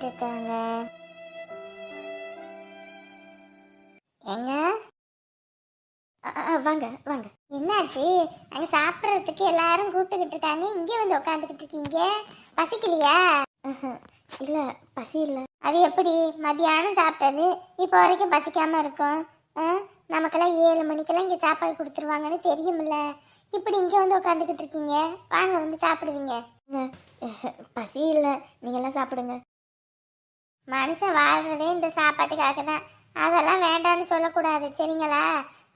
உட்காந்துக்கிட்டு இருக்காங்க எங்க வாங்க வாங்க. என்னாச்சு? அங்க சாப்பிட்றதுக்கு எல்லாரும் கூப்பிட்டுக்கிட்டு இருக்காங்க. இங்கே வந்து உட்காந்துக்கிட்டு இருக்கீங்க. பசிக்கலையா? இல்ல பசி இல்ல. அது எப்படி? மதியானம் சாப்பிட்டது. இப்போ வரைக்கும் பசிக்காம இருக்கும். நமக்கெல்லாம் ஏழு மணிக்கெல்லாம் இங்கே சாப்பாடு கொடுத்துருவாங்கன்னு தெரியுமில்ல இப்படி இங்கே வந்து உட்காந்துக்கிட்டு இருக்கீங்க. வாங்க வந்து சாப்பிடுவீங்க. பசி இல்ல. நீங்க எல்லாம் சாப்பிடுங்க. மனுஷன் வாழ்றதே இந்த சாப்பாட்டுக்காக தான். அதெல்லாம் வேண்டான்னு சொல்லக்கூடாது சரிங்களா?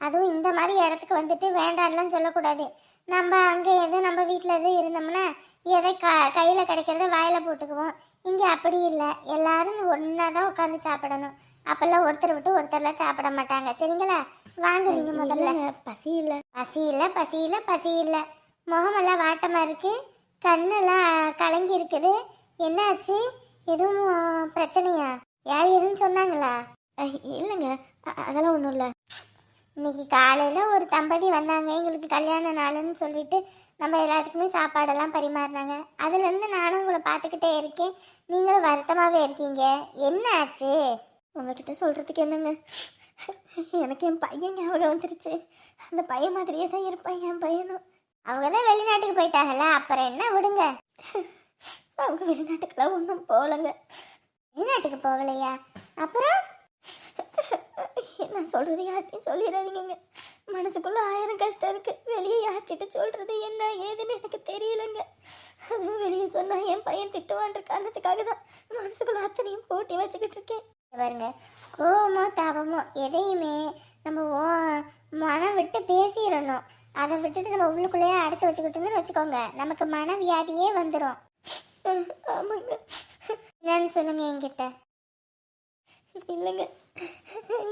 அதுவும் இந்த மாதிரி இடத்துக்கு வந்துட்டு வேண்டான்லாம் சொல்லக்கூடாது. நம்ம அங்கே எதுவும் நம்ம வீட்டில் எதுவும் இருந்தோம்னா எதை க கையில் கிடைக்கிறத வாயில் போட்டுக்குவோம். இங்கே அப்படி இல்லை. எல்லாரும் ஒன்றா தான் உட்காந்து சாப்பிடணும். அப்போல்லாம் ஒருத்தர் விட்டு ஒருத்தர்லாம் சாப்பிட மாட்டாங்க. சரிங்களா? வாங்க நீங்கள் முதல்ல. பசி இல்ல. பசி இல்லை பசி இல்லை பசி இல்லை. முகமெல்லாம் வாட்டமாக இருக்கு. கண்ணெல்லாம் கலங்கி இருக்குது. என்னாச்சு? எதுவும் பிரச்சனையா? யார் எதுவும் சொன்னாங்களா? இல்லைங்க. அதெல்லாம் ஒன்றும் இல்லை. இன்னைக்கு காலையில் ஒரு தம்பதி வந்தாங்க. எங்களுக்கு கல்யாண நாளுன்னு சொல்லிட்டு நம்ம எல்லாத்துக்குமே சாப்பாடெல்லாம் பரிமாறினாங்க. அதுலேருந்து நானும் உங்களை பார்த்துக்கிட்டே இருக்கேன். நீங்களும் வருத்தமாகவே இருக்கீங்க. என்ன ஆச்சு? உங்ககிட்ட சொல்கிறதுக்கு என்னங்க? எனக்கு என் பையன் ஞாபகம் வந்துருச்சு. அந்த பையன் மாதிரியே தான் இருப்பான் என் பையனும். அவங்க தான் வெளிநாட்டுக்கு போயிட்டாங்கல்ல. அப்புறம் என்ன விடுங்க? அவங்க வெளிநாட்டுக்கெல்லாம் ஒன்றும் போகலங்க. வெளிநாட்டுக்கு போகலையா? அப்புறம்? நான் சொல்கிறது யார்கிட்டையும் சொல்லிடாதீங்க மனசுக்குள்ளே ஆயிரம் கஷ்டம் இருக்குது வெளியே யார்கிட்ட சொல்கிறது என்ன ஏதுன்னு எனக்கு தெரியலங்க. அதுவும் வெளியே சொன்னால் என் பையன் திட்டுவான்ற காரணத்துக்காக தான் மனசுக்குள்ளே அத்தனையும் போட்டி வச்சுக்கிட்டு இருக்கேன். பாருங்க கோபமோ தாபமோ எதையுமே நம்ம ஓ- மனம் விட்டு பேசிடணும். அதை விட்டுட்டு நம்ம உள்ளுக்குள்ளேயே அடைச்சி வச்சுக்கிட்டு வச்சுக்கோங்க. நமக்கு மன வியாதியே வந்துடும் ஆமாங்க என்னன்னு சொல்லுங்க என்கிட்ட. இல்லைங்க.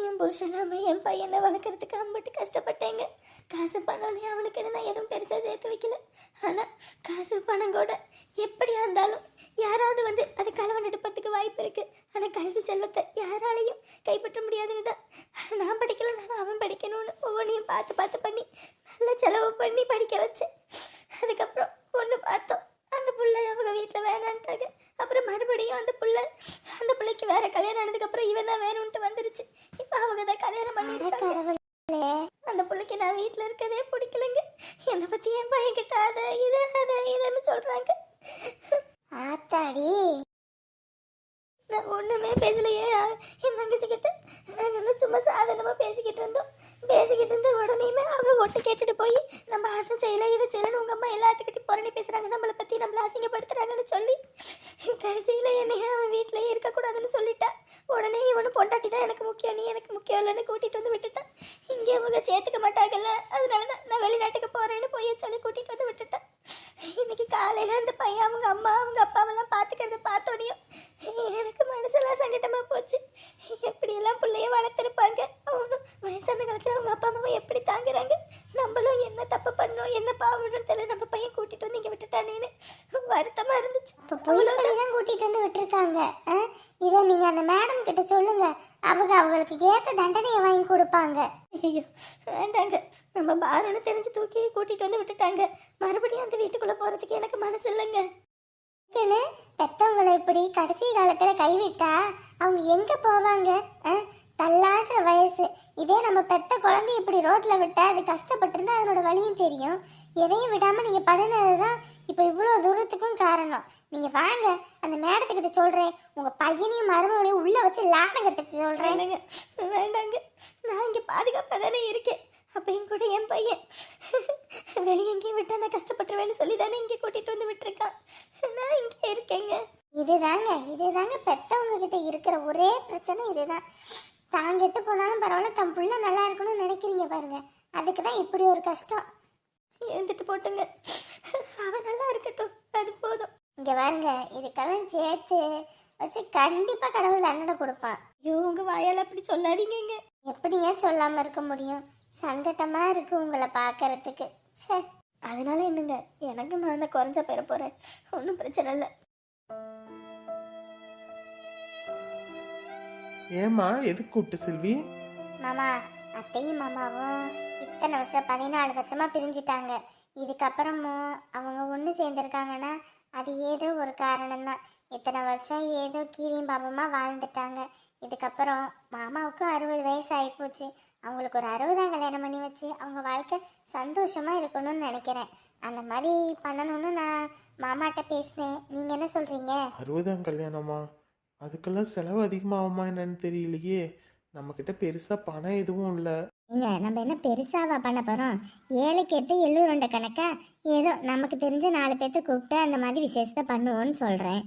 என் புருஷனாம என் பையனை வளர்க்குறதுக்கு அம்பட்டு கஷ்டப்பட்டேங்க. காசு பணம்னு அவனுக்கு நான் எதுவும் பெருசாக சேர்த்து வைக்கல. ஆனால் காசு பணம் கூட எப்படியா இருந்தாலும் யாராவது வந்து அது கலவன் எடுப்பதுக்கு வாய்ப்பு இருக்குது ஆனால் கல்வி செல்வத்தை யாராலையும் கைப்பற்ற முடியாதுன்னு தான். நான் படிக்கலனாலும் அவன் படிக்கணும்னு ஒவ்வொன்றையும் பார்த்து பார்த்து பண்ணி நல்லா செலவு பண்ணி படிக்க வச்சேன் அதுக்கப்புறம் பொண்ணு பார்த்தோம் அந்த புள்ள அவங்க வீட்டில் வேணான்ட்டாங்க அப்புறம் மறுபடியும் அந்த புள்ள அந்த பிள்ளைக்கு வேற கல்யாணம் ஆனதுக்கப்புறம் இவன் தான் வேணும்ட்டு வந்துருச்சு இப்போ அவங்க தான் கல்யாணம் அட பண்ணிருக்காங்க கடவுளே அந்த பிள்ளைக்கு நான் வீட்டில் இருக்கதே பிடிக்கலங்க என்னை பற்றி என் பையன் கிட்ட அதை இதை அதை இதுன்னு சொல்கிறாங்க ஆத்தாடி நான் ஒன்றுமே பேசலையே என் தங்கச்சி கிட்ட நாங்கள் சும்மா சாதாரணமாக பேசிக்கிட்டு இருந்தோம். பேசிக்கிட்டு இருந்த உடனேயுமே அவன் ஒட்டு கேட்டுட்டு போய் நம்ம அதை செய்யல இதை செய்யலன்னு உங்கள் அம்மா எல்லாத்துக்கிட்டையும் புரணி பேசுகிறாங்க நம்மளை பற்றி நம்மளை அசிங்கப்படுத்துறாங்கன்னு சொல்லி கடைசியில் என்னைய அவன் வீட்டிலேயே இருக்கக்கூடாதுன்னு சொல்லிட்டா. உடனே இவனு பொண்டாட்டி தான் எனக்கு முக்கியம் நீ எனக்கு முக்கியம் இல்லைன்னு கூட்டிகிட்டு வந்து விட்டுட்டேன் இங்கே இவங்க சேர்த்துக்க மாட்டாங்கல்ல அதனால தான் நான் வெளிநாட்டுக்கு போகிறேன்னு போய் சொல்லி கூட்டிகிட்டு வந்து விட்டுட்டேன் இன்னைக்கு காலையில் அந்த பையன் அவங்க அம்மா அவங்க அப்பாவெல்லாம் பார்த்துக்கிறத பார்த்தோடையும் எனக்கு மனசெல்லாம் சங்கடமாக போச்சு. எப்படியெல்லாம் பிள்ளைய வளர்த்துருப்பாங்க? அவனும் வயசான காலத்தில் அவங்க அப்பா அம்மாவை எப்படி தாங்குறாங்க? நம்மளும் என்ன தப்பு பண்ணோம் என்ன பாவம்னு தெரியல. நம்ம பையன் கூட்டிட்டு வந்து இங்கே விட்டுட்டானேன்னு வருத்தமாக இருந்துச்சு. இப்போ பொய் சொல்லி தான் கூட்டிகிட்டு வந்து விட்டுருக்காங்க. ஆ? இதை நீங்கள் அந்த மேடம் கிட்ட சொல்லுங்க. அவங்க அவங்களுக்கு ஏற்ற தண்டனையை வாங்கி கொடுப்பாங்க. ஐயோ வேண்டாங்க. நம்ம பாருன்னு தெரிஞ்சு தூக்கி கூட்டிட்டு வந்து விட்டுட்டாங்க. மறுபடியும் அந்த வீட்டுக்குள்ள போறதுக்கு எனக்கு மனசு இல்லைங்க. பெத்தவங்களை இப்படி கடைசி காலத்தில் கைவிட்டா அவங்க எங்கே போவாங்க? தள்ளாடுற வயசு. இதே நம்ம பெத்த குழந்தை இப்படி ரோட்டில் விட்டா அது கஷ்டப்பட்டிருந்தா அதனோட வலியும் தெரியும். எதையும் விடாமல் நீங்கள் படுனது தான் இப்போ இவ்வளோ தூரத்துக்கும் காரணம். நீங்கள் வாங்க அந்த மேடத்துக்கிட்ட சொல்கிறேன் உங்கள் பையனையும் மருமகளையும் உள்ளே வச்சு லாடம் கட்ட சொல்கிறேன் வேண்டாங்க. நான் இங்கே பாதுகாப்பாக தானே இருக்கேன் அப்பயும் கூட என் பையன் வெளியே எங்கேயும் விட்டா நான் கஷ்டப்பட்டுருவேன்னு சொல்லி தானே இங்கே கூட்டிட்டு வந்து விட்டுருக்கான் நான் இங்கே இருக்கேங்க. இதுதாங்க இதுதாங்க பெத்தவங்க கிட்ட இருக்கிற ஒரே பிரச்சனை இதுதான். தான் கெட்டு போனாலும் பரவாயில்ல தன் புள்ள நல்லா இருக்கணும்னு நினைக்கிறீங்க பாருங்க. அதுக்கு தான் இப்படி ஒரு கஷ்டம். இருந்துட்டு போட்டுங்க. அவன் நல்லா இருக்கட்டும். அது போதும். இங்க பாருங்க இதுக்கெல்லாம் சேர்த்து வச்சு கண்டிப்பா கடவுள் தண்டனை கொடுப்பான் உங்கள் வாயால் அப்படி சொல்லாதீங்கங்க. எப்படிங்க சொல்லாம இருக்க முடியும்? சங்கட்டமா இருக்கு உங்களை பார்க்கறதுக்கு சே அதனால என்னங்க எனக்கு நான் குறைஞ்சா பெற போகிறேன் ஒன்றும் பிரச்சனை இல்லை. ஏம்மா எதுக்கு கூப்பிட்டு செல்வி? மாமா அத்தையும் மாமாவும் இத்தனை வருஷம்? பதினாலு வருஷமா பிரிஞ்சிட்டாங்க. இதுக்கப்புறமும் அவங்க ஒன்று சேர்ந்துருக்காங்கன்னா அது ஏதோ ஒரு காரணம்தான். இத்தனை வருஷம் ஏதோ கீரியும் பாபமாக வாழ்ந்துட்டாங்க. இதுக்கப்புறம் மாமாவுக்கும் அறுபது வயசு ஆகிப்போச்சு அவங்களுக்கு ஒரு அறுபதாம் கல்யாணம் பண்ணி வச்சு அவங்க வாழ்க்கை சந்தோஷமாக இருக்கணும்னு நினைக்கிறேன். அந்த மாதிரி பண்ணணும்னு நான் மாமாட்ட பேசினேன். நீங்கள் என்ன சொல்கிறீங்க அறுபதாம் கல்யாணமா? அதுக்கெல்லாம் செலவு அதிகமாகுமா என்னன்னு தெரியலையே. நம்மக்கிட்ட பெருசாக பணம் எதுவும் இல்லை. ஏங்க நம்ம என்ன பெருசாவா பண்ண போகிறோம் ஏழைக்கு எட்டு எள்ளு ரெண்டு கணக்கா? ஏதோ நமக்கு தெரிஞ்ச நாலு பேர்த்த கூப்பிட்டு அந்த மாதிரி விசேஷத்தை பண்ணுவோன்னு சொல்கிறேன்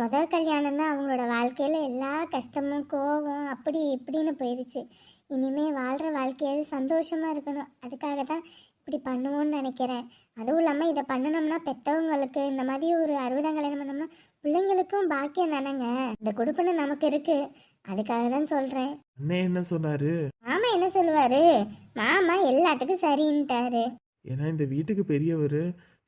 முதல் கல்யாணம் தான் அவங்களோட வாழ்க்கையில் எல்லா கஷ்டமும் கோபம் அப்படி இப்படின்னு போயிடுச்சு இனிமே வாழ்கிற வாழ்க்கையாவது சந்தோஷமாக இருக்கணும். அதுக்காக தான் இப்படி பண்ணுவோன்னு நினைக்கிறேன். அதுவும் இல்லாமல் இதை பண்ணணும்னா பெற்றவங்களுக்கு இந்த மாதிரி ஒரு அறுபதாம் கல்யாணம் பண்ணோம்னா பிள்ளைங்களுக்கும் பாக்கியம் தானேங்க? இந்த கொடுப்பனை நமக்கு இருக்குது அதுக்காக தான் சொல்கிறேன் அண்ணே என்ன சொன்னாரு? மாமா என்ன சொல்லுவாரு? மாமா எல்லாத்துக்கும் சரின்ட்டாரு. ஏன்னா இந்த வீட்டுக்கு பெரியவர்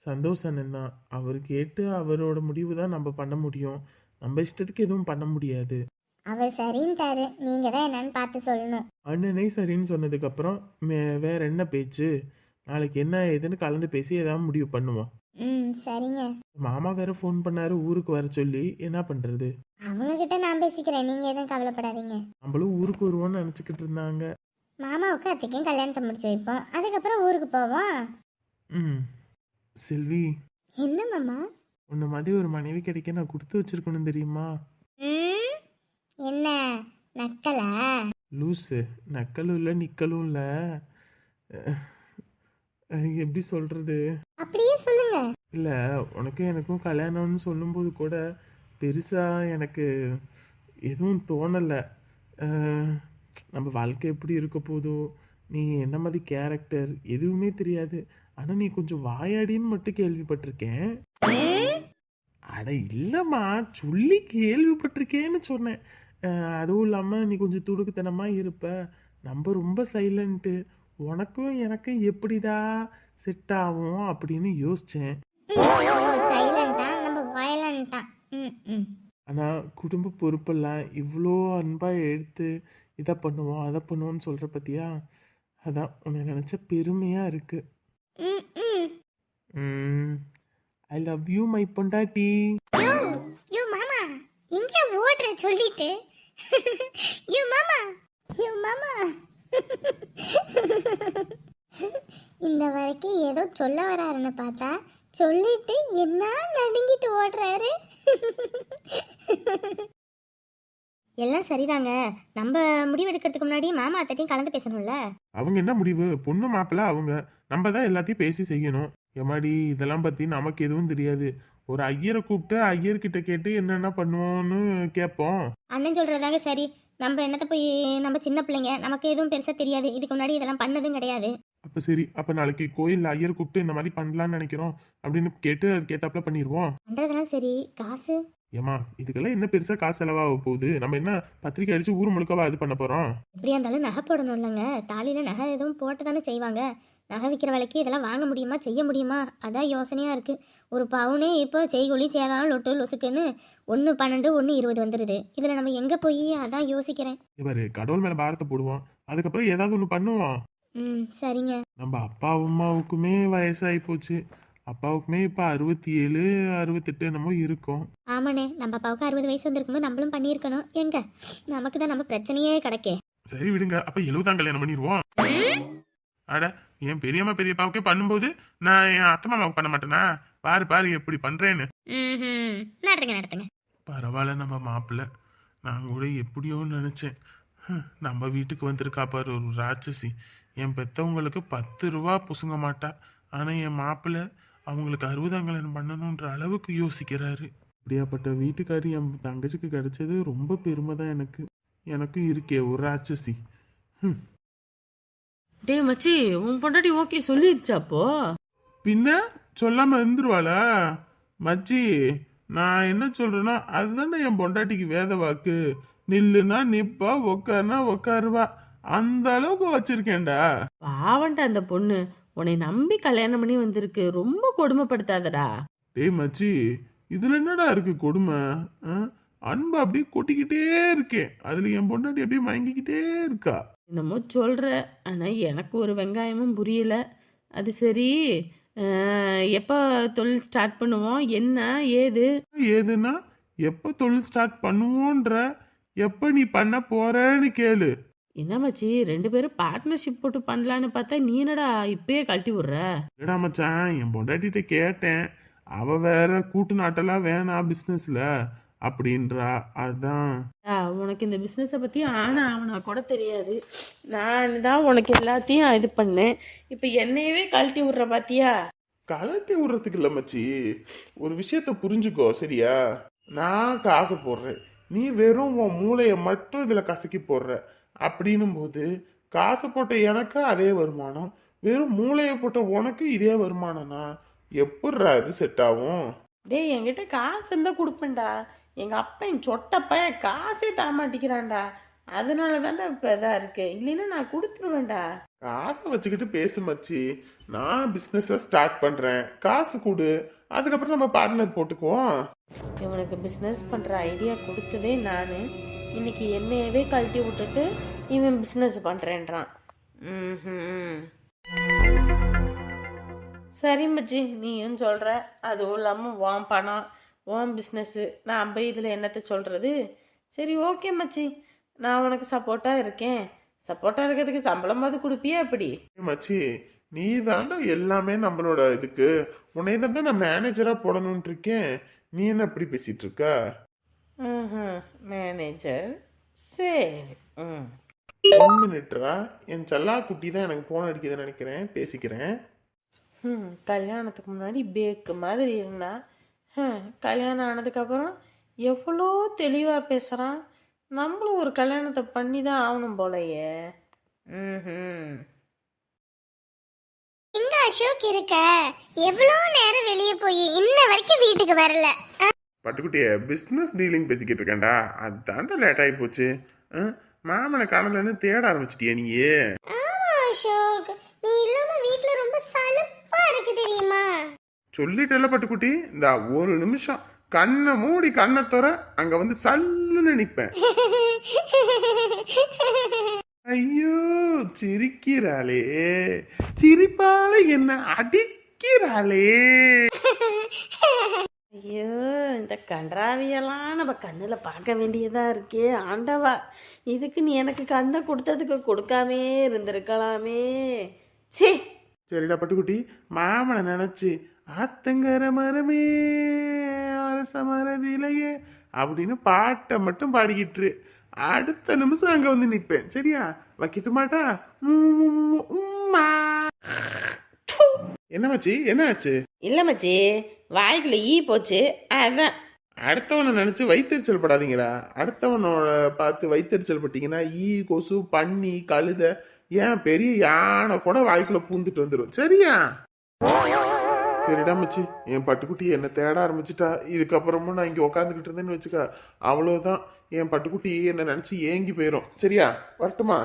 சந்தோஷ் அண்ணன் தான். அவர் கேட்டு அவரோட முடிவு தான் நம்ம பண்ண முடியும். நம்ம இஷ்டத்துக்கு எதுவும் பண்ண முடியாது. அவர் சரின்ட்டாரு. நீங்க தான் என்னன்னு பார்த்து சொல்லணும். அண்ணனே சரின்னு சொன்னதுக்கப்புறம் மே- வேற என்ன பேச்சு? நாளைக்கு என்ன ஏதுன்னு கலந்து பேசி ஏதாவது முடிவு பண்ணுவோம். ம் சரிங்க. மாமா வேற ஃபோன் பண்ணாரு ஊருக்கு வர சொல்லி. என்ன பண்றது? அவங்க கிட்ட நான் பேசிக்கிறேன். நீங்க எதுவும் கவலைப்படாதீங்க. நம்மளும் ஊருக்கு வருவோம்னு நினச்சிக்கிட்டு இருந்தாங்க. மாமாவுக்கு அத்தைக்கும் கல்யாணத்தை முடிச்சு வைப்போம். அதுக்கப்புறம் ஊருக்கு போவோம். ம். செல்வி. என்ன மாமா? உன்ன மாதிரி ஒரு மனைவி கிடைக்க நான் கொடுத்து வச்சிருக்கணும் தெரியுமா? ம்? என்ன? நக்கலா? லூஸு நக்கலும் இல்லை நிக்கலும் இல்லை. எப்படி சொல்கிறது அப்படியே சொல்லுங்க இல்லை உனக்கும் எனக்கும் கல்யாணம்னு சொல்லும்போது கூட பெருசாக எனக்கு எதுவும் தோணலை. நம்ம வாழ்க்கை எப்படி இருக்க போதோ நீ என்ன மாதிரி கேரக்டர் எதுவுமே தெரியாது. ஆனால் நீ கொஞ்சம் வாயாடின்னு மட்டும் கேள்விப்பட்டிருக்கேன். அட இல்லைம்மா சொல்லி கேள்விப்பட்டிருக்கேன்னு சொன்னேன். அதுவும் இல்லாமல் நீ கொஞ்சம் துடுக்குத்தனமாக இருப்ப. நம்ம ரொம்ப சைலண்ட்டு உனக்கும் எனக்கும் எப்படிடா செட் ஆகும் அப்படின்னு யோசித்தேன் சைலண்டா நம்ம வயலண்டா ம் ம். ஆனால் குடும்ப பொறுப்பெல்லாம் இவ்வளோ அன்பாக எடுத்து இதை பண்ணுவோம் அதை பண்ணுவோம்னு சொல்கிற பற்றியா அதான் உன்னை நினச்ச பெருமையாக இருக்குது ம் ம். ஐ லவ் யூ மை பொண்டாட்டி. யோ யோ மாமா. எங்க ஓடுற சொல்லிட்டு? யோ மாமா. யோ மாமா. இந்த வரைக்கும் ஏதோ சொல்ல வராருன்னு பார்த்தா சொல்லிட்டு என்ன நடுங்கிட்டு ஓடுறாரு? எல்லாம் சரிதாங்க. நம்ம முடிவு எடுக்கிறதுக்கு முன்னாடி மாமா அத்தட்டையும் கலந்து பேசணும்ல? அவங்க என்ன முடிவு? பொண்ணு மாப்பிள்ள அவங்க. நம்ம தான் எல்லாத்தையும் பேசி செய்யணும். எம்மாடி இதெல்லாம் பற்றி நமக்கு எதுவும் தெரியாது. ஒரு ஐயரை கூப்பிட்டு ஐயர்கிட்ட கேட்டு என்னென்ன பண்ணுவோன்னு கேட்போம். அண்ணன் சொல்றதாக சரி. நம்ம என்னத்த போய் நம்ம சின்ன பிள்ளைங்க நமக்கு எதுவும் பெருசா தெரியாது. இதுக்கு முன்னாடி இதெல்லாம் பண்ணதும் கிடையாது. அப்போ சரி அப்போ நாளைக்கு கோயிலில் ஐயர் கூப்பிட்டு இந்த மாதிரி பண்ணலான்னு நினைக்கிறோம் அப்படின்னு கேட்டு அதுக்கேத்தாப்புல பண்ணிடுவோம். பண்றதெல்லாம் சரி. காசு? ஏமா இதுக்கெல்லாம் என்ன பெருசாக காசு செலவாக போகுது? நம்ம என்ன பத்திரிக்கை அடிச்சு ஊர் முழுக்கவா இது பண்ண போகிறோம் எப்படியா இருந்தாலும் நகை போடணும் இல்லைங்க தாலியில் நகை எதுவும் போட்டு தானே செய்வாங்க. நகை விற்கிற விலைக்கு இதெல்லாம் வாங்க முடியுமா? செய்ய முடியுமா? அதான் யோசனையாக இருக்குது ஒரு பவுனே இப்போ செய்கொலி சேதாரம் லொட்டு லொசுக்குன்னு ஒன்று பன்னெண்டு ஒன்று இருபது வந்துடுது இதில் நம்ம எங்கே போய்? அதான் யோசிக்கிறேன். இவர் கடவுள் மேலே பாரத்தை போடுவோம் அதுக்கப்புறம் ஏதாவது ஒன்று பண்ணுவோம் ம் சரிங்க. நம்ம அப்பா அம்மாவுக்குமே வயசாகி போச்சு. அப்பாவுக்குமே இப்போ அறுபத்தி ஏழு அறுபத்தெட்டு என்னமோ இருக்கும். ஆமாண்ணே நம்ம அப்பாவுக்கு அறுபது வயசு வந்திருக்கும்போது நம்மளும் பண்ணியிருக்கணும். எங்க? நமக்கு தான் நம்ம பிரச்சனையே கிடக்கே. சரி விடுங்க அப்ப எழுபதாம் கல்யாணம் பண்ணிடுவோம் அட என் பெரியம்மா பெரியப்பாவுக்கே பண்ணும்போது நான் என் அத்தை மாமாவுக்கு பண்ண மாட்டேனா? பாரு பாரு எப்படி பண்றேன்னு. ம் நடத்துங்க நடத்துங்க. பரவாயில்ல நம்ம மாப்பிள்ள. நான் கூட எப்படியோ நினைச்சேன். நம்ம வீட்டுக்கு வந்திருக்கா பாரு ஒரு ராட்சசி. என் பெத்தவங்களுக்கு பத்து ரூபா புசுங்க மாட்டா. ஆனா என் மாப்பிள்ள அவங்களுக்கு அறுபதாம் கல்யாணம் பண்ணணுன்ற அளவுக்கு யோசிக்கிறாரு. இப்படியாப்பட்ட வீட்டுக்காரி என் தங்கச்சிக்கு கிடைச்சது ரொம்ப பெருமை தான் எனக்கு. எனக்கும் இருக்கே ஒரு ராட்சசி. ஹம். டேய் மச்சி உன் பொண்டாட்டி ஓகே சொல்லிடுச்சாப்போ பின்ன சொல்லாம இருந்துருவாளா? மச்சி நான் என்ன சொல்றேன்னா அதுதானே என் பொண்டாட்டிக்கு வேத வாக்கு. நில்லுனா நிப்பா உக்காருனா உக்காருவா. அந்த அளவுக்கு வச்சிருக்கேன்டா. பாவன்டா அந்த பொண்ணு. உன்னை நம்பி கல்யாணம் பண்ணி வந்திருக்கு. ரொம்ப கொடுமைப்படுத்தாதடா. டேய் மச்சி இதுல என்னடா இருக்கு கொடுமை? ஆ? அன்பு அப்படியே கொட்டிக்கிட்டே இருக்கேன் அதுல என் பொண்டாட்டி அப்படியே மயங்கிக்கிட்டே இருக்கா. என்னமோ சொல்ற. ஆனா எனக்கு ஒரு வெங்காயமும் புரியல. அது சரி. அஹ், எப்போ தொழில் ஸ்டார்ட் பண்ணுவோம்? என்ன? ஏது? ஏதுன்னா எப்போ தொழில் ஸ்டார்ட் பண்ணுவோன்ற எப்போ நீ பண்ண போறேன்னு கேளு. என்ன மச்சி ரெண்டு பேரும் பார்ட்னர்ஷிப் போட்டு பண்ணலான்னு பார்த்தா நீ என்னடா இப்பயே கழட்டி விடுற? என்னடா மச்சான் என் பொண்டாட்டிட்ட கேட்டேன். அவ வேற கூட்டு நாட்டெல்லாம் வேணாம் பிஸ்னஸ்ல அப்படின்றா. அதான். உனக்கு இந்த பிஸ்னஸை பற்றி ஆனா அவனா கூட தெரியாது. நான் தான் உனக்கு எல்லாத்தையும் இது பண்ணேன். இப்போ என்னையவே கழட்டி விடுற பாத்தியா? கலட்டி விடுறதுக்கு இல்லை மச்சி. ஒரு விஷயத்த புரிஞ்சுக்கோ சரியா? நான் காசை போடுறேன். நீ வெறும் உன் மூளையை மட்டும் இதில் கசக்கி போடுற. அப்படின்னும் போது காசு போட்ட எனக்கு அதே வருமானம் வெறும் மூளையை போட்ட உனக்கு இதே வருமானம்னா எப்படிரா இது செட் ஆகும்? டேய் என்கிட்ட காசு இருந்தால் கொடுப்பேன்டா. எங்கள் அப்பன் சொட்டப்ப காசே தர மாட்டேங்கிறான்டா. அதனால தான்டா இப்போ இதாக இருக்கு. இல்லைன்னா நான் கொடுத்துருவேன்டா. காசை வச்சுக்கிட்டு பேசு மச்சி. நான் பிஸ்னஸை ஸ்டார்ட் பண்ணுறேன் காசு கொடு. அதுக்கப்புறம் நம்ம பார்ட்னர் போட்டுக்குவோம். இவனுக்கு பிஸ்னஸ் பண்ணுற ஐடியா கொடுத்ததே நான். இன்னைக்கு என்னையவே கழட்டி விட்டுட்டு இவன் பிஸ்னஸ் பண்ணுறேன்றான் ம் சரி மச்சி நீயும் சொல்கிற அதுவும் இல்லாமல் உன் பணம் ஓம் பிஸ்னஸ்ஸு நான் போய் இதில் என்னத்தை சொல்கிறது சரி ஓகே மச்சி. நான் உனக்கு சப்போர்ட்டாக இருக்கேன். சப்போர்ட்டாக இருக்கிறதுக்கு சம்பளமாவது கொடுப்பியா அப்படி மச்சி நீ தாண்டா எல்லாமே நம்மளோட இதுக்கு. உன்னை தாண்டா நான் மேனேஜராக போடணுன்ட்டு இருக்கேன். நீ என்ன இப்படி பேசிட்டு இருக்க மேனேஜர் சரி ம். ஒன் மினிட்ரா என் செல்லா குட்டி தான் எனக்கு போன் அடிக்குதுன்னு நினைக்கிறேன். பேசிக்கிறேன். ம் கல்யாணத்துக்கு முன்னாடி பேக்கு மாதிரி இருந்தா. கல்யாணம் ஆனதுக்கப்புறம் எவ்வளோ தெளிவாக பேசுகிறான் நம்மளும் ஒரு கல்யாணத்தை பண்ணி தான் ஆகணும் போலயே. ம் எங்க அசோக் இருக்க. எவ்வளோ நேரம் வெளியே போய் இன்ன வரைக்கும் வீட்டுக்கு வரல. பட்டுக்குட்டிய பிஸ்னஸ் டீலிங் பேசிக்கிட்டு இருக்கேன்டா. அதான்டா லேட் ஆகி போச்சு. மாமனை காணலன்னு தேட ஆரம்பிச்சிட்டியா நீயே. அசோக். நீ இல்லாம வீட்ல ரொம்ப சலுப்பா இருக்கு தெரியுமா? சொல்லிட்டல பட்டுக்குட்டி? இந்த ஒரு நிமிஷம். கண்ணை மூடி கண்ணை துற அங்க வந்து சல்லுன்னு நிப்பேன். ஐயோ சிரிக்கிறாளே. சிரிப்பால என்ன அடிக்கிறாளே. ஐயோ இந்த கன்றாவியெல்லாம் நம்ம கண்ணில் பார்க்க வேண்டியதாக இருக்கே ஆண்டவா. இதுக்கு நீ எனக்கு கண்ணை கொடுத்ததுக்கு கொடுக்காமே இருந்திருக்கலாமே. சே சரிடா பட்டுக்குட்டி. மாமனை நினைச்சு ஆத்தங்கர மரமே அரச மரதிலையே அப்படின்னு பாட்டை மட்டும் பாடிக்கிட்டு இரு. அடுத்த நிமிஷம் அங்க வந்து நிப்பேன். சரியா? வைக்கிட்டு மாட்டா? உம், உம்மா. என்ன மச்சி? என்ன ஆச்சு? இல்லை மச்சி வாய்க்குள்ள ஈ போச்சு அதான். அடுத்தவனை நினைச்சு வயிற்றுச்சல் படாதீங்களா அடுத்தவனோட பார்த்து வயிற்றுச்சல் பட்டீங்கன்னா ஈ கொசு பன்னி கழுத ஏன் பெரிய யானை கூட வாய்க்குள்ள பூந்துட்டு வந்துடும் சரியா? சரிடா மச்சி என் பட்டுக்குட்டி என்னை தேட ஆரம்பிச்சிட்டா. இதுக்கப்புறமும் நான் இங்கே உக்காந்துக்கிட்டு இருந்தேன்னு வச்சுக்க அவ்வளோதான் என் பட்டுக்குட்டி என்னை நினச்சி ஏங்கி போயிடும் சரியா? வரட்டுமா?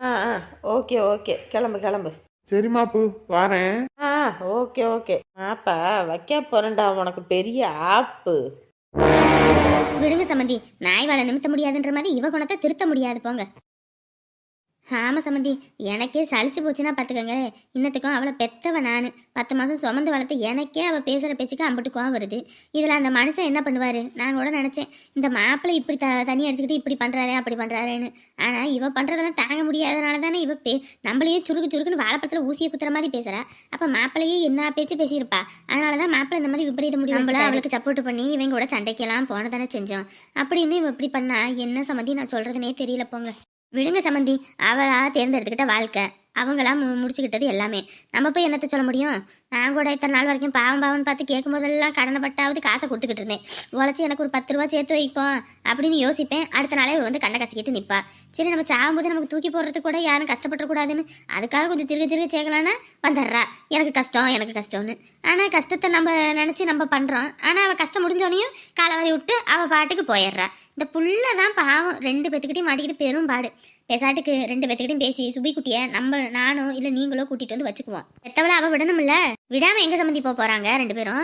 ஆ ஆ ஓகே ஓகே. கிளம்பு கிளம்பு. சரி மாப்பு வாரேன். ஆ ஓகே ஓகே. ஆப்பா வைக்க போறேன்டா உனக்கு பெரிய ஆப்பு. விடுங்க சம்மந்தி நாய் வாழ நிமித்த முடியாதுன்ற மாதிரி இவ குணத்தை திருத்த முடியாது போங்க. ஆமாம் சம்மந்தி எனக்கே சலிச்சு போச்சுன்னா பார்த்துக்கோங்க இன்னத்துக்கும் அவளை பெத்தவ நான். பத்து மாதம் சுமந்து வளர்த்து எனக்கே அவள் பேசுகிற பேச்சுக்கு அம்பிட்டு கோவம் வருது. இதில் அந்த மனுஷன் என்ன பண்ணுவார்? நான் கூட நினச்சேன் இந்த மாப்பிள்ளை இப்படி த தண்ணி அடிச்சுக்கிட்டு இப்படி பண்ணுறாரு அப்படி பண்ணுறாருன்னு ஆனால் இவ பண்ணுறதெல்லாம் தாங்க முடியாதனால தானே இவ பே நம்மளையே சுருக்கு சுருக்குன்னு வாழைப்பழத்தில் ஊசியை குத்துற மாதிரி பேசுகிறா அப்போ மாப்பிள்ளையே என்ன பேச்சு பேசியிருப்பா? அதனால தான் மாப்பிள்ளை இந்த மாதிரி விபரீத முடிவு நம்மள அவளுக்கு சப்போர்ட் பண்ணி இவங்க கூட சண்டைக்கெல்லாம் போனதானே செஞ்சோம். அப்படின்னு இவ இப்படி பண்ணா என்ன சம்மந்தி நான் சொல்கிறதுனே தெரியல போங்க. விடுங்க சம்மந்தி அவளா தேர்ந்தெடுத்துக்கிட்ட வாழ்க்கை. அவங்களாம் முடிச்சுக்கிட்டது எல்லாமே. நம்ம போய் என்னத்த சொல்ல முடியும்? நான் கூட இத்தனை நாள் வரைக்கும் பாவம் பாவம் பார்த்து கேட்கும் போதெல்லாம் காசை கொடுத்துக்கிட்டு இருந்தேன். உழைச்சி எனக்கு ஒரு பத்து ரூபா சேர்த்து வைப்போம் அப்படின்னு யோசிப்பேன். அடுத்த நாளே வந்து கண்ணை கசிக்கிட்டு நிற்பா சரி நம்ம சாகும்போது நமக்கு தூக்கி போடுறதுக்கு கூட யாரும் கஷ்டப்படக்கூடாதுன்னு அதுக்காக கொஞ்சம் சிறுக சிறுக சேர்க்கலான்னா வந்துடுறா. எனக்கு கஷ்டம் எனக்கு கஷ்டம்னு. ஆனால் கஷ்டத்தை நம்ம நினச்சி நம்ம பண்ணுறோம் ஆனால் அவள் கஷ்டம் முடிஞ்சோடனையும் காலவாரி விட்டு அவள் பாட்டுக்கு போயிடுறா. இந்த புள்ள தான் பாவம். ரெண்டு பேத்துக்கிட்டையும் மாட்டிக்கிட்டு பெரும் பாடு. பெசாட்டுக்கு ரெண்டு பேத்துக்கிட்டையும் பேசி சுபி குட்டியை நம்ம நானோ இல்லை நீங்களோ கூட்டிகிட்டு வந்து வச்சுக்குவோம். பெத்தவளை அவள் விடணும்ல விடாமல் எங்க சம்மந்தி போக போகிறாங்க ரெண்டு பேரும்?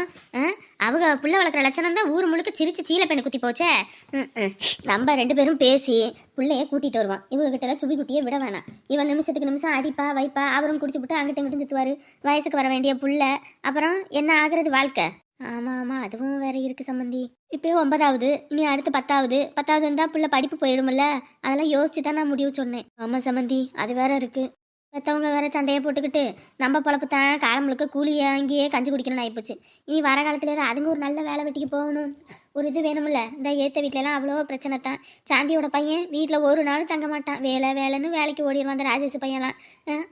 அவங்க புள்ள வளர்க்குற லட்சணம் தான் ஊர் முழுக்க சிரிச்சு சீல பெண்ணு குத்தி போச்சே. ம், ம். நம்ம ரெண்டு பேரும் பேசி புள்ளைய கூட்டிட்டு வருவான் இவங்க கிட்ட தான் சுபி குட்டியை விட வேணாம். இவன் நிமிஷத்துக்கு நிமிஷம் அடிப்பா வைப்பா அவரும் குடிச்சு விட்டு அங்கிட்ட இங்கிட்டும் சுத்துவாரு. வயசுக்கு வர வேண்டிய புள்ள. அப்புறம் என்ன ஆகுறது வாழ்க்கை? ஆமாம் ஆமாம் அதுவும் வேற இருக்குது சம்மந்தி. இப்போயே ஒன்பதாவது இனி அடுத்து பத்தாவது. பத்தாவது இருந்தால் பிள்ளை படிப்பு போயிடும்ல. அதெல்லாம் யோசிச்சு தான் நான் முடிவு சொன்னேன். ஆமாம் சம்மந்தி அது வேற இருக்குது மற்றவங்க வேற சண்டையை போட்டுக்கிட்டு நம்ம பொழப்பு தான் காலம் முழுக்க கூலி வாங்கியே கஞ்சி குடிக்கணும்னு ஆகிப்போச்சு இனி வர காலத்துல அதுங்க ஒரு நல்ல வேலை வெட்டிக்கு போகணும். ஒரு இது வேணும்ல. இந்த ஏத்த வீட்டிலலாம் அவ்வளோ பிரச்சனை தான். சாந்தியோட பையன் வீட்டில் ஒரு நாள் தங்க மாட்டான். வேலை வேலைன்னு வேலைக்கு ஓடிடுவான் அந்த ராஜேஷ் பையன்லாம்.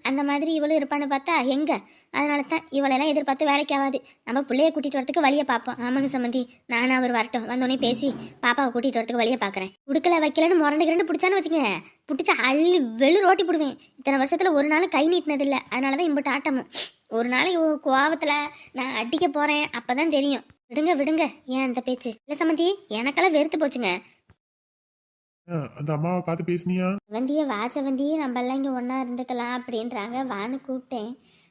அந்த மாதிரி இவளும் இருப்பான்னு பார்த்தா எங்கே? அதனால தான் இவளெல்லாம் எதிர்பார்த்து வேலைக்கு ஆகாது. நம்ம பிள்ளைய கூட்டிகிட்டு வரதுக்கு வழியை பார்ப்போம். ஆமாங்க சம்மந்தி. நானும் அவர் வரட்டும். வந்தோடனே பேசி பாப்பாவை கூட்டிகிட்டு வரதுக்கு வழியை பார்க்குறேன். உடுக்கல வைக்கலன்னு முரண்டு கிரண்டு பிடிச்சான்னு வச்சுங்க பிடிச்சா அள்ளி வெளு ரோட்டி போடுவேன். இத்தனை வருஷத்தில் ஒரு நாள் கை நீட்டினதில்லை. அதனால தான் இம்பிட்டு ஆட்டமும். ஒரு நாளைக்கு கோவத்தில் நான் அடிக்க போகிறேன் அப்போ தான் தெரியும். விடுங்க விடுங்க ஏன் அந்த பேச்சு? இல்லை சம்மந்தி எனக்கெல்லாம் வெறுத்து போச்சுங்க. அந்த அம்மாவை பார்த்து பேசுனியா? வந்திய வாசவந்தி நம்ம எல்லாம் இங்கே ஒன்றா இருந்துக்கலாம் அப்படின்றாங்க. வான்னு கூப்பிட்டேன்.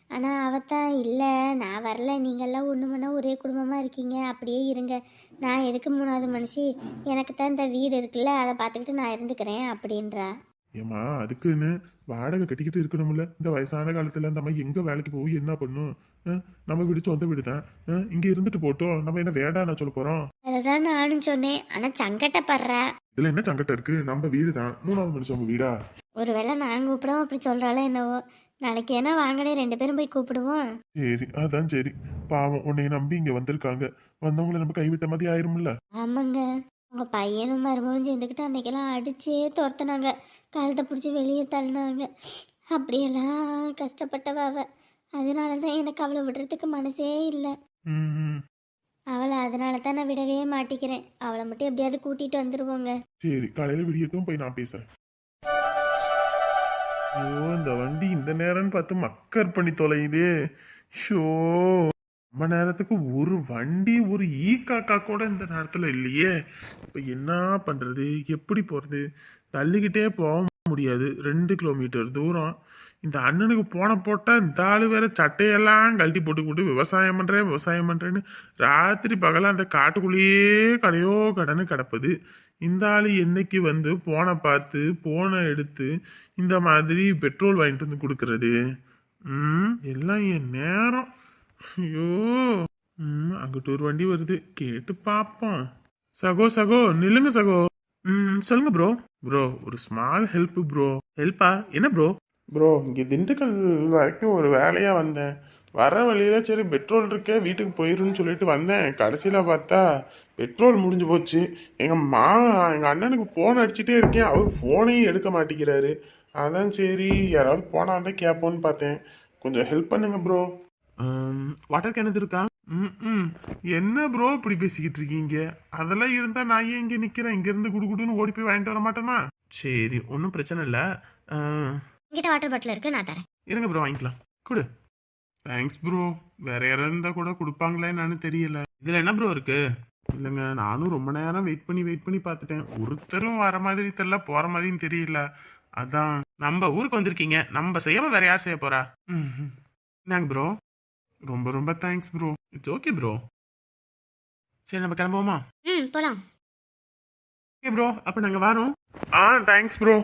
ஆனால் அவத்தான் இல்லை நான் வரல. நீங்கள்லாம் ஒன்று மணி ஒரே குடும்பமாக இருக்கீங்க. அப்படியே இருங்க. நான் எதுக்கு மூணாவது மனுஷி? எனக்கு தான் இந்த வீடு இருக்குல்ல அதை பார்த்துக்கிட்டு நான் இருந்துக்கிறேன் அப்படின்றா. ஏம்மா அதுக்குன்னு வாடகை கட்டிக்கிட்டு இருக்கணும்ல. இந்த வயசான காலத்துல அந்த அம்மா எங்க வேலைக்கு போய் என்ன பண்ணும்? நம்ம வீடு சொந்த வீடு தான் இங்க இருந்துட்டு போட்டோம் நம்ம என்ன வேண்டாம் சொல்ல போறோம்? அதை தான் நானும் சொன்னேன். ஆனால் சங்கட்டப்படுறா. இதுல என்ன சங்கடம் இருக்கு? நம்ம வீடு தான் மூணாவது மனுஷன் உங்க வீடா? ஒருவேளை நான் கூப்பிடவும் அப்படி சொல்கிறாளோ என்னவோ. நாளைக்கு ஏன்னா வாங்கடே ரெண்டு பேரும் போய் கூப்பிடுவோம். சரி அதான் சரி. பாவம் உன்னை நம்பி இங்க வந்திருக்காங்க. வந்தவங்களை நம்ம கைவிட்ட மாதிரி ஆயிரும்ல? ஆமாங்க. உங்க பையனும் மருமகளும் சேர்ந்துக்கிட்டு அன்னைக்கெல்லாம் அடிச்சே துரத்துனாங்க. கழுத்தை பிடிச்சி வெளியே தள்ளினாங்க. அப்படியெல்லாம் கஷ்டப்பட்டவ அவ. அதனால தான் எனக்கு அவளை விடுறதுக்கு மனசே இல்லை. அவளை அதனால தான் நான் விடவே மாட்டிக்கிறேன் அவளை மட்டும் எப்படியாவது கூட்டிகிட்டு வந்துடுவோங்க சரி காலையில விடியட்டும் போய் நான் பேசுறேன். ஐயோ இந்த வண்டி இந்த நேரம்னு பார்த்து மக்கர் பண்ணி தொலையுது. ஷோ ரொம்ப நேரத்துக்கு ஒரு வண்டி ஒரு ஈ காக்கா கூட இந்த நேரத்துல இல்லையே. இப்ப என்ன பண்றது? எப்படி போறது? தள்ளிக்கிட்டே போக முடியாது. ரெண்டு கிலோமீட்டர் தூரம். இந்த அண்ணனுக்கு போன போட்டால் இந்த ஆள் வேற சட்டையெல்லாம் கழட்டி போட்டு போட்டு விவசாயம் பண்ணுறேன் விவசாயம் பண்ணுறேன்னு ராத்திரி பகல அந்த காட்டுக்குள்ளேயே கடையோ கடன்னு கிடப்புது. இந்த ஆள் என்னைக்கு வந்து போனை பார்த்து போனை எடுத்து இந்த மாதிரி பெட்ரோல் வாங்கிட்டு வந்து கொடுக்கறது? ம் எல்லாம் என் நேரம். ஐயோ ம் அங்கிட்டு ஒரு வண்டி வருது. கேட்டு பார்ப்போம். சகோ சகோ நில்லுங்க சகோ. ம் சொல்லுங்க ப்ரோ ப்ரோ ஒரு ஸ்மால் ஹெல்ப் ப்ரோ ஹெல்ப்பா என்ன ப்ரோ ப்ரோ இங்கே திண்டுக்கல் வரைக்கும் ஒரு வேலையாக வந்தேன். வர வழியில சரி பெட்ரோல் இருக்கே வீட்டுக்கு போயிருன்னு சொல்லிட்டு வந்தேன். கடைசியில் பார்த்தா பெட்ரோல் முடிஞ்சு போச்சு. எங்கள் மா எங்கள் அண்ணனுக்கு ஃபோன் அடிச்சுட்டே இருக்கேன். அவர் ஃபோனையும் எடுக்க மாட்டேங்கிறாரு. அதான் சரி யாராவது போனா வந்தால் கேட்போன்னு பார்த்தேன். கொஞ்சம் ஹெல்ப் பண்ணுங்க ப்ரோ வாட்டர் கிணத்து இருக்கா? ம் என்ன ப்ரோ இப்படி பேசிக்கிட்டு இருக்கீங்க? அதெல்லாம் இருந்தா நான் ஏன் இங்கே நிற்கிறேன் இங்கேருந்து குடு குடுன்னு ஓடி போய் வாங்கிட்டு வர மாட்டேனா சரி ஒன்றும் பிரச்சனை இல்லை. என்கிட்ட வாட்டர் பாட்டில் இருக்கு நான் தரேன். இருங்க ப்ரோ வாங்கிக்கலாம். கொடு. தேங்க்ஸ் ப்ரோ வேற யாராவது இருந்தா கூட கொடுப்பாங்களே என்னன்னு தெரியல. இதுல என்ன ப்ரோ இருக்கு? இல்லைங்க நானும் ரொம்ப நேரம் வெயிட் பண்ணி வெயிட் பண்ணி பார்த்துட்டேன். ஒருத்தரும் வர மாதிரி தெரியல போற மாதிரியும் தெரியல. அதான் நம்ம ஊருக்கு வந்திருக்கீங்க. நம்ம செய்யாம வேற யார் செய்ய போறா? நாங்க ப்ரோ ரொம்ப ரொம்ப thanks bro it's okay bro சரி நம்ம கிளம்புவோமா? ம் போகலாம் ஓகே ப்ரோ அப்போ நாங்கள் வரோம். ஆ தேங்க்ஸ் ப்ரோ